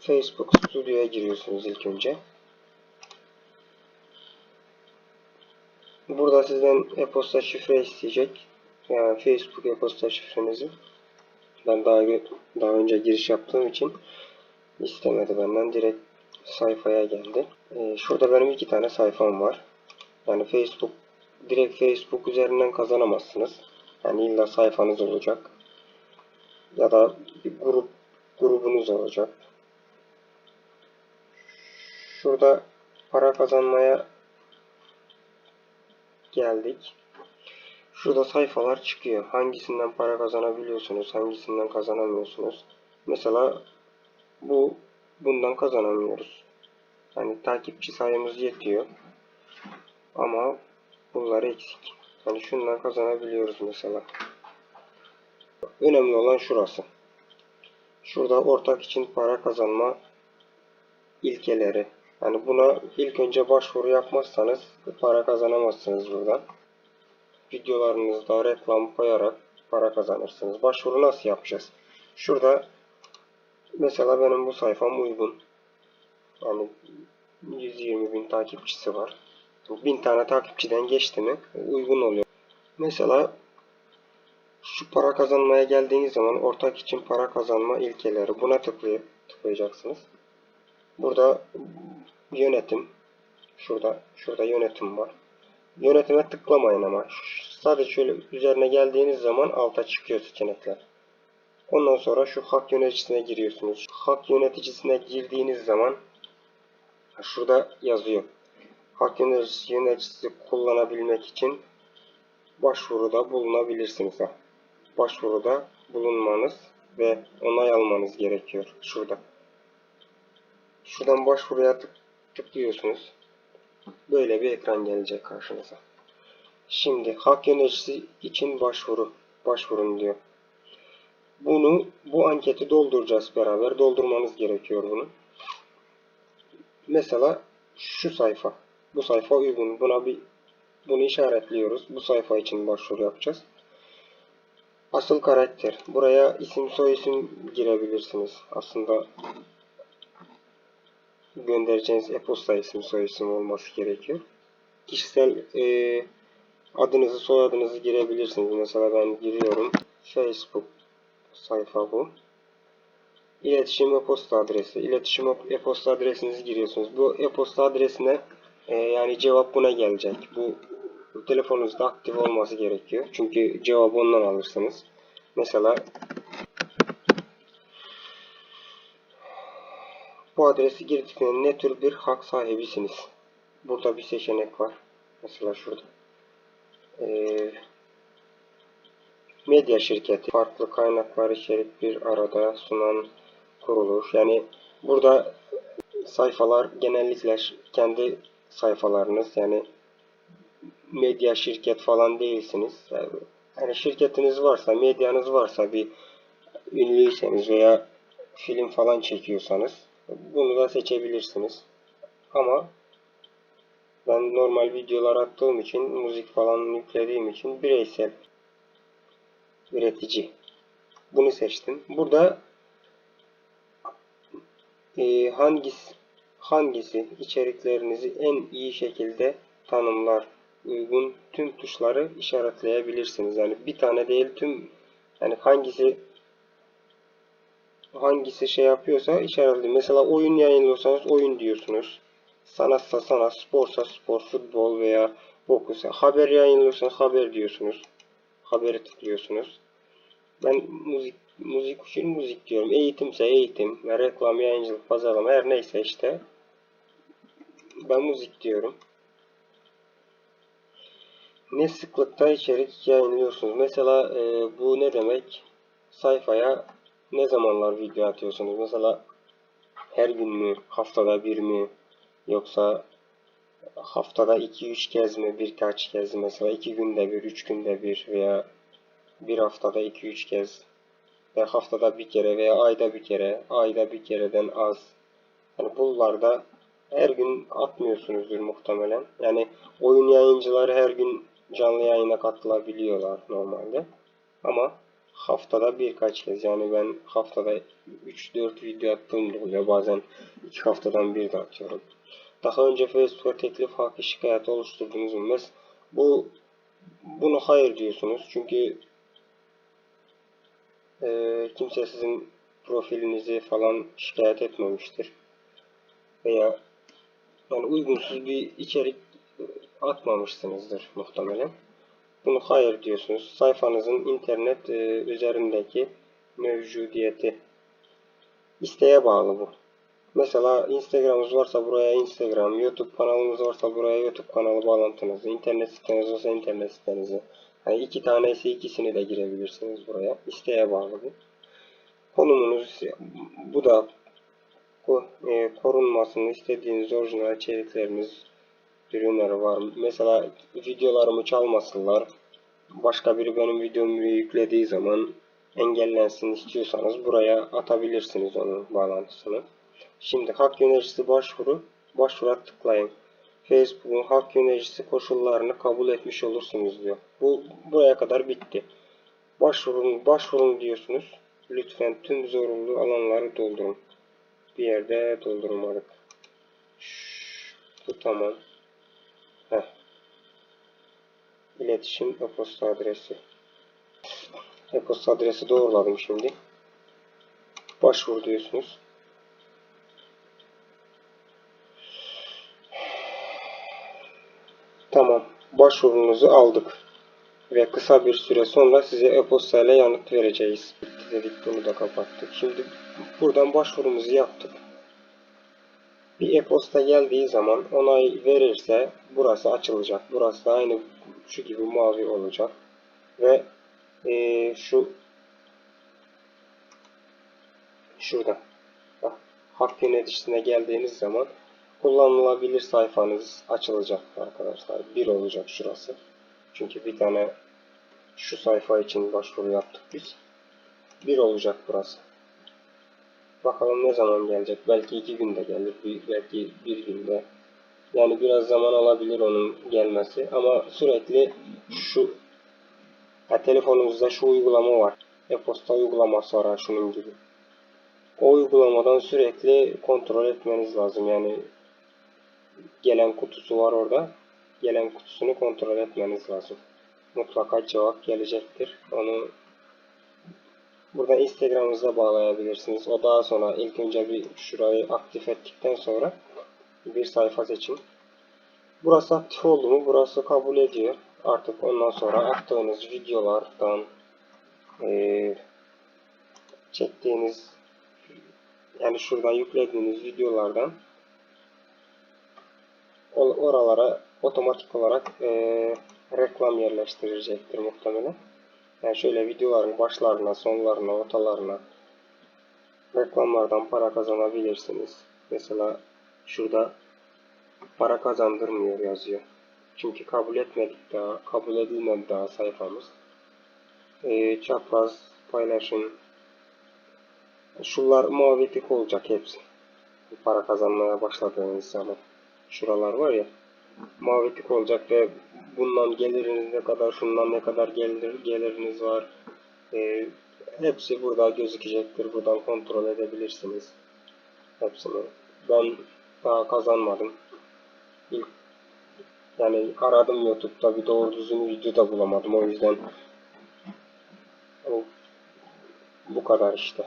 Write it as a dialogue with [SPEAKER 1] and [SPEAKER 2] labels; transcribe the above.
[SPEAKER 1] Facebook Studio'ya giriyorsunuz ilk önce. Burada sizden e-posta şifre isteyecek. Yani Facebook e-posta şifrenizi. Ben daha daha önce giriş yaptığım için istemedi benden. Direkt sayfaya geldi. Ee, şurada benim iki tane sayfam var. Yani Facebook direkt Facebook üzerinden kazanamazsınız. Yani illa sayfanız olacak. Ya da bir grup grubunuz olacak. Şurada para kazanmaya geldik. Şurada sayfalar çıkıyor. Hangisinden para kazanabiliyorsunuz, hangisinden kazanamıyorsunuz. Mesela bu bundan kazanamıyoruz. Yani takipçi sayımız yetiyor. Ama bunlar eksik. Yani şundan kazanabiliyoruz mesela. Önemli olan şurası. Şurada ortak için para kazanma ilkeleri. Yani buna ilk önce başvuru yapmazsanız para kazanamazsınız buradan. Videolarınızda reklam koyarak para kazanırsınız. Başvuru nasıl yapacağız? Şurada mesela benim bu sayfam uygun. Yani 120 bin takipçisi var. 1000 tane takipçiden geçti mi uygun oluyor. Mesela şu para kazanmaya geldiğiniz zaman ortak için para kazanma ilkeleri buna tıklay tıklayacaksınız. Burada yönetim şurada şurada yönetim var. Yönetime tıklamayın ama sadece şöyle üzerine geldiğiniz zaman alta çıkıyor seçenekler. Ondan sonra şu hak yöneticisine giriyorsunuz. Hak yöneticisine girdiğiniz zaman şurada yazıyor. Hak yöneticisi, yöneticisi kullanabilmek için başvuruda bulunabilirsiniz. Başvuruda bulunmanız ve onay almanız gerekiyor. Şurada. Şuradan başvuruya tık tıklıyorsunuz. Böyle bir ekran gelecek karşınıza. Şimdi hak yöneticisi için başvuru. Başvurun diyor. Bunu bu anketi dolduracağız beraber. Doldurmanız gerekiyor bunu. Mesela şu sayfa. Bu sayfa uygun. Buna bir bunu işaretliyoruz. Bu sayfa için başvuru yapacağız. Asıl karakter. Buraya isim soyisim girebilirsiniz. Aslında göndereceğiniz e-posta isim soyisim olması gerekiyor. Kişisel e, adınızı soyadınızı girebilirsiniz. Mesela ben giriyorum. Facebook sayfa bu. İletişim e-posta adresi. İletişim e-posta adresinizi giriyorsunuz. Bu e-posta adresine e, yani cevap buna gelecek. Bu telefonunuzda aktif olması gerekiyor. Çünkü cevabı ondan alırsınız. Mesela bu adresi girdiklerinde ne tür bir hak sahibisiniz? Burada bir seçenek var. Mesela şurada. Ee, medya şirketi. Farklı kaynaklar içerik bir arada sunan kuruluş. Yani burada sayfalar genellikle kendi sayfalarınız yani medya şirket falan değilsiniz. Yani şirketiniz varsa, medyanız varsa bir ünlüyseniz veya film falan çekiyorsanız bunu da seçebilirsiniz. Ama ben normal videolar attığım için, müzik falan yüklediğim için bireysel üretici. Bunu seçtim. Burada e, hangisi hangisi içeriklerinizi en iyi şekilde tanımlar uygun tüm tuşları işaretleyebilirsiniz. Yani bir tane değil tüm yani hangisi hangisi şey yapıyorsa işaretleyin. Mesela oyun yayınlıyorsanız oyun diyorsunuz. Sanatsa sanat, sporsa spor, futbol veya boks. Haber yayınlıyorsanız haber diyorsunuz. Haberi tıklıyorsunuz. Ben müzik müzik için müzik diyorum. Eğitimse eğitim, reklam, yayıncılık, pazarlama her neyse işte. Ben müzik diyorum. Ne sıklıkta içerik yayınlıyorsunuz? Mesela e, bu ne demek? Sayfaya ne zamanlar video atıyorsunuz? Mesela her gün mü? Haftada bir mi? Yoksa haftada 2-3 kez mi? Birkaç kez mesela 2 günde bir, 3 günde bir veya bir haftada 2-3 kez ve haftada bir kere veya ayda bir kere, ayda bir kereden az. Yani bunlarda her gün atmıyorsunuzdur muhtemelen. Yani oyun yayıncıları her gün canlı yayına katılabiliyorlar normalde. Ama haftada birkaç kez yani ben haftada 3-4 video attığım da oluyor. Bazen 2 haftadan bir de atıyorum. Daha önce Facebook'a teklif hakkı şikayet oluşturdunuz mu? Bu bunu hayır diyorsunuz. Çünkü eee, kimse sizin profilinizi falan şikayet etmemiştir. Veya yani uygunsuz bir içerik e, atmamışsınızdır muhtemelen. Bunu hayır diyorsunuz. Sayfanızın internet e, üzerindeki mevcudiyeti isteğe bağlı bu. Mesela Instagram'ınız varsa buraya Instagram, YouTube kanalınız varsa buraya YouTube kanalı bağlantınızı, internet siteniz varsa internet sitenizi. Yani iki tanesi ikisini de girebilirsiniz buraya. İsteğe bağlı bu. Konumunuz bu da e, korunmasını istediğiniz orijinal içerikleriniz ürünleri var. Mesela videolarımı çalmasınlar. Başka biri benim videomu yüklediği zaman engellensin istiyorsanız buraya atabilirsiniz onun bağlantısını. Şimdi hak yöneticisi başvuru. Başvura tıklayın. Facebook'un hak yöneticisi koşullarını kabul etmiş olursunuz diyor. Bu buraya kadar bitti. Başvurun, başvurun diyorsunuz. Lütfen tüm zorunlu alanları doldurun. Bir yerde doldurmadık. Şşş, Bu tamam. Heh. İletişim e-posta adresi. E-posta adresi doğruladım şimdi. Başvur diyorsunuz. Tamam. Başvurunuzu aldık. Ve kısa bir süre sonra size e-posta ile yanıt vereceğiz. Dedik bunu da kapattık. Şimdi buradan başvurumuzu yaptık. Bir e-posta geldiği zaman onay verirse burası açılacak. Burası da aynı şu gibi mavi olacak. Ve eee, şu şurada bak, hak yöneticisine geldiğiniz zaman kullanılabilir sayfanız açılacak arkadaşlar. Bir olacak şurası. Çünkü bir tane şu sayfa için başvuru yaptık biz. Bir olacak burası. Bakalım ne zaman gelecek. Belki iki günde gelir. Belki bir günde. Yani biraz zaman alabilir onun gelmesi. Ama sürekli şu ha, telefonunuzda şu uygulama var. E-posta uygulaması var şunun gibi. O uygulamadan sürekli kontrol etmeniz lazım. Yani gelen kutusu var orada. Gelen kutusunu kontrol etmeniz lazım. Mutlaka cevap gelecektir. Onu Burada Instagram'ınıza bağlayabilirsiniz. O daha sonra ilk önce bir şurayı aktif ettikten sonra bir sayfa seçin. Burası aktif oldu mu? Burası kabul ediyor. Artık ondan sonra attığınız videolardan eee, çektiğiniz yani şuradan yüklediğiniz videolardan oralara otomatik olarak eee, reklam yerleştirecektir muhtemelen. Yani şöyle videoların başlarına, sonlarına, ortalarına reklamlardan para kazanabilirsiniz. Mesela şurada para kazandırmıyor yazıyor. Çünkü kabul etmedik daha, kabul edilmedi daha sayfamız. Ee, çapraz paylaşım. Şunlar mavi tık olacak hepsi. Para kazanmaya başladığınız zaman. Şuralar var ya tık olacak ve bundan geliriniz ne kadar, şundan ne kadar gelir, geliriniz var. Ee, hepsi burada gözükecektir. Buradan kontrol edebilirsiniz. Hepsini. Ben daha kazanmadım. İlk yani aradım YouTube'da bir doğru düzgün video da bulamadım. O yüzden o, bu kadar işte.